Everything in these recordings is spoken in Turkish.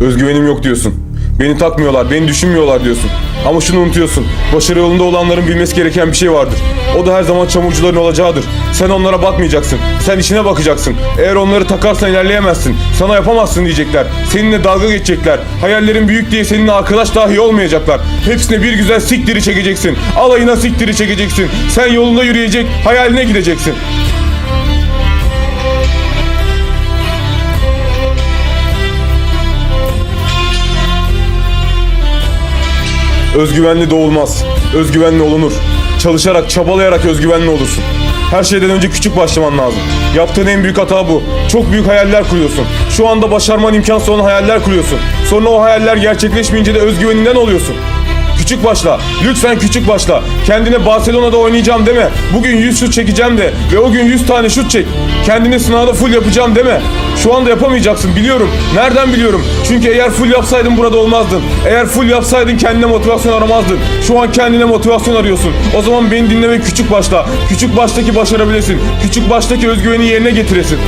Özgüvenim yok diyorsun. Beni takmıyorlar, beni düşünmüyorlar diyorsun. Ama şunu unutuyorsun. Başarı yolunda olanların bilmesi gereken bir şey vardır. O da her zaman çamurcuların olacağıdır. Sen onlara bakmayacaksın. Sen işine bakacaksın. Eğer onları takarsan ilerleyemezsin. Sana yapamazsın diyecekler. Seninle dalga geçecekler. Hayallerin büyük diye seninle arkadaş dahi olmayacaklar. Hepsine bir güzel siktiri çekeceksin. Alayına siktiri çekeceksin. Sen yolunda yürüyecek, hayaline gideceksin. Özgüvenli doğulmaz. Özgüvenli olunur. Çalışarak, çabalayarak özgüvenli olursun. Her şeyden önce küçük başlaman lazım. Yaptığın en büyük hata bu. Çok büyük hayaller kuruyorsun. Şu anda başarman imkansız olan hayaller kuruyorsun. Sonra o hayaller gerçekleşmeyince de özgüveninden oluyorsun. Küçük başla. Lütfen küçük başla. Kendine Barcelona'da oynayacağım deme. Bugün 100 şut çekeceğim de ve o gün 100 tane şut çek. Kendine sınavda full yapacağım deme. Şu anda yapamayacaksın biliyorum. Nereden biliyorum? Çünkü eğer full yapsaydın burada olmazdın. Eğer full yapsaydın kendine motivasyon aramazdın. Şu an kendine motivasyon arıyorsun. O zaman beni dinleme küçük başla. Küçük baştaki başarabilirsin. Küçük baştaki özgüveni yerine getiresin.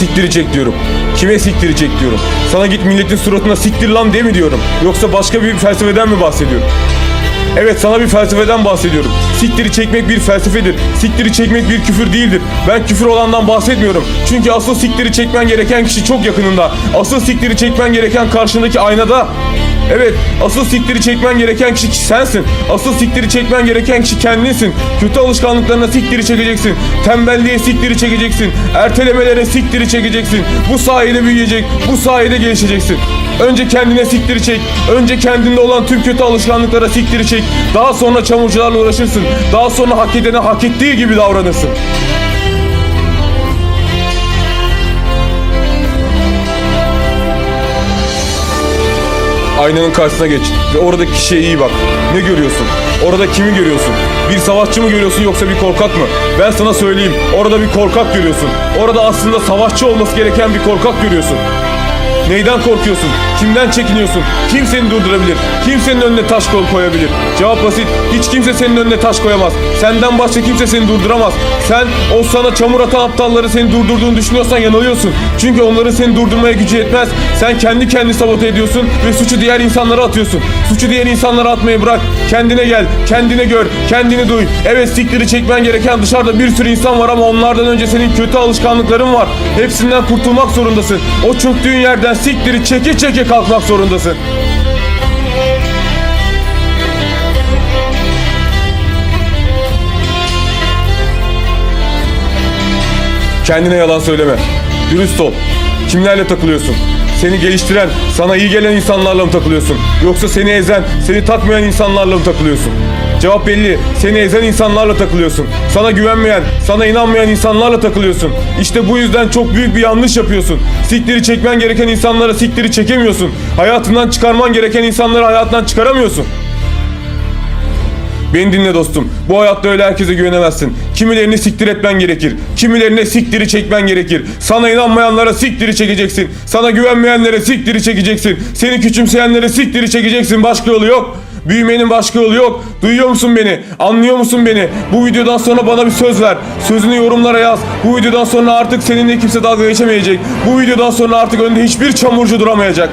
Siktiri çek diyorum. Kime siktiri çek diyorum. Sana git milletin suratına siktir lan de mi diyorum. Yoksa başka bir felsefeden mi bahsediyorum? Evet sana bir felsefeden bahsediyorum. Siktiri çekmek bir felsefedir. Siktiri çekmek bir küfür değildir. Ben küfür olandan bahsetmiyorum. Çünkü asıl siktiri çekmen gereken kişi çok yakınında. Asıl siktiri çekmen gereken karşındaki aynada. Evet, asıl siktiri çekmen gereken kişi sensin. Asıl siktiri çekmen gereken kişi kendinsin. Kötü alışkanlıklarına siktiri çekeceksin. Tembelliğe siktiri çekeceksin. Ertelemelere siktiri çekeceksin. Bu sayede büyüyecek, bu sayede gelişeceksin. Önce kendine siktiri çek. Önce kendinde olan tüm kötü alışkanlıklara siktiri çek. Daha sonra çamurcularla uğraşırsın. Daha sonra hak edene hak ettiği gibi davranırsın. Aynanın karşısına geç ve oradaki kişiye iyi bak. Ne görüyorsun? Orada kimi görüyorsun? Bir savaşçı mı görüyorsun yoksa bir korkak mı? Ben sana söyleyeyim. Orada bir korkak görüyorsun. Orada aslında savaşçı olması gereken bir korkak görüyorsun. Neyden korkuyorsun? Kimden çekiniyorsun? Kim seni durdurabilir? Kim senin önüne taş kol koyabilir? Cevap basit. Hiç kimse senin önüne taş koyamaz. Senden başka kimse seni durduramaz. Sen o sana çamur atan aptalları seni durdurduğunu düşünüyorsan yanılıyorsun. Çünkü onların seni durdurmaya gücü yetmez. Sen kendi kendini sabote ediyorsun ve suçu diğer insanlara atıyorsun. Suçu diğer insanlara atmayı bırak. Kendine gel, kendine gör, kendini duy. Evet siktiri çekmen gereken dışarıda bir sürü insan var ama onlardan önce senin kötü alışkanlıkların var. Hepsinden kurtulmak zorundasın. O çöktüğün yerden siktiri çeke çeke kalkmak zorundasın. Kendine yalan söyleme. Dürüst ol. Kimlerle takılıyorsun? Seni geliştiren, sana iyi gelen insanlarla mı takılıyorsun? Yoksa seni ezen, seni takmayan insanlarla mı takılıyorsun? Cevap belli. Seni ezen insanlarla takılıyorsun. Sana güvenmeyen, sana inanmayan insanlarla takılıyorsun. İşte bu yüzden çok büyük bir yanlış yapıyorsun. Siktiri çekmen gereken insanlara siktiri çekemiyorsun. Hayatından çıkarman gereken insanları hayatından çıkaramıyorsun. Beni dinle dostum. Bu hayatta öyle herkese güvenemezsin. Kimilerini siktir etmen gerekir. Kimilerine siktiri çekmen gerekir. Sana inanmayanlara siktiri çekeceksin. Sana güvenmeyenlere siktiri çekeceksin. Seni küçümseyenlere siktiri çekeceksin. Başka yolu yok. Büyümenin başka yolu yok. Duyuyor musun beni? Anlıyor musun beni? Bu videodan sonra bana bir söz ver. Sözünü yorumlara yaz. Bu videodan sonra artık seninle kimse dalga geçemeyecek. Bu videodan sonra artık önde hiçbir çamurcu duramayacak.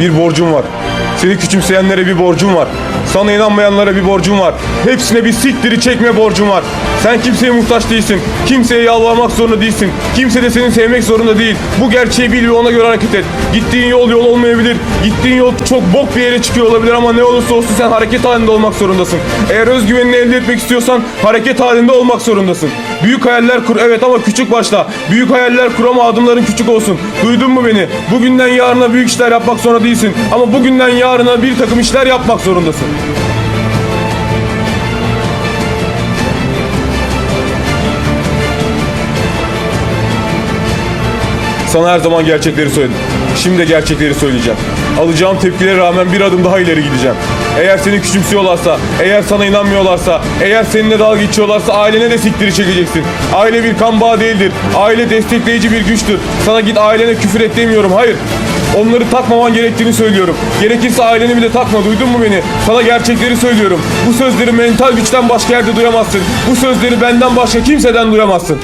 Bir borcum var. Seni küçümseyenlere bir borcum var. Sana inanmayanlara bir borcum var. Hepsine bir siktiri çekme borcum var. Sen kimseye muhtaç değilsin. Kimseye yalvarmak zorunda değilsin. Kimse de seni sevmek zorunda değil. Bu gerçeği bil ve ona göre hareket et. Gittiğin yol yol olmayabilir. Gittiğin yol çok bok bir yere çıkıyor olabilir ama ne olursa olsun sen hareket halinde olmak zorundasın. Eğer özgüvenini elde etmek istiyorsan hareket halinde olmak zorundasın. Büyük hayaller kur evet ama küçük başla. Büyük hayaller kur ama adımların küçük olsun. Duydun mu beni? Bugünden yarına büyük işler yapmak zorunda değilsin. Ama bugünden yarına bir takım işler yapmak zorundasın. Sana her zaman gerçekleri söyledim. Şimdi de gerçekleri söyleyeceğim. Alacağım tepkilere rağmen bir adım daha ileri gideceğim. Eğer seni küçümsüyorlarsa, eğer sana inanmıyorlarsa, eğer seninle dalga geçiyorlarsa ailene de siktiri çekeceksin. Aile bir kan bağı değildir. Aile destekleyici bir güçtür. Sana git ailene küfür et demiyorum. Hayır. Onları takmaman gerektiğini söylüyorum. Gerekirse aileni bile takma duydun mu beni? Sana gerçekleri söylüyorum. Bu sözleri mental güçten başka yerde duyamazsın. Bu sözleri benden başka kimseden duyamazsın.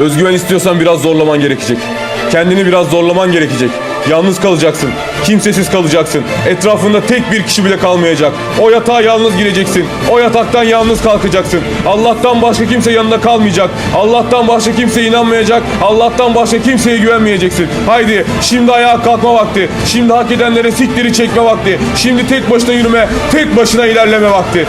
Özgüven istiyorsan biraz zorlaman gerekecek. Kendini biraz zorlaman gerekecek. Yalnız kalacaksın. Kimsesiz kalacaksın. Etrafında tek bir kişi bile kalmayacak. O yatağa yalnız gireceksin. O yataktan yalnız kalkacaksın. Allah'tan başka kimse yanında kalmayacak. Allah'tan başka kimse inanmayacak. Allah'tan başka kimseye güvenmeyeceksin. Haydi şimdi ayağa kalkma vakti. Şimdi hak edenlere siktiri çekme vakti. Şimdi tek başına yürüme, tek başına ilerleme vakti.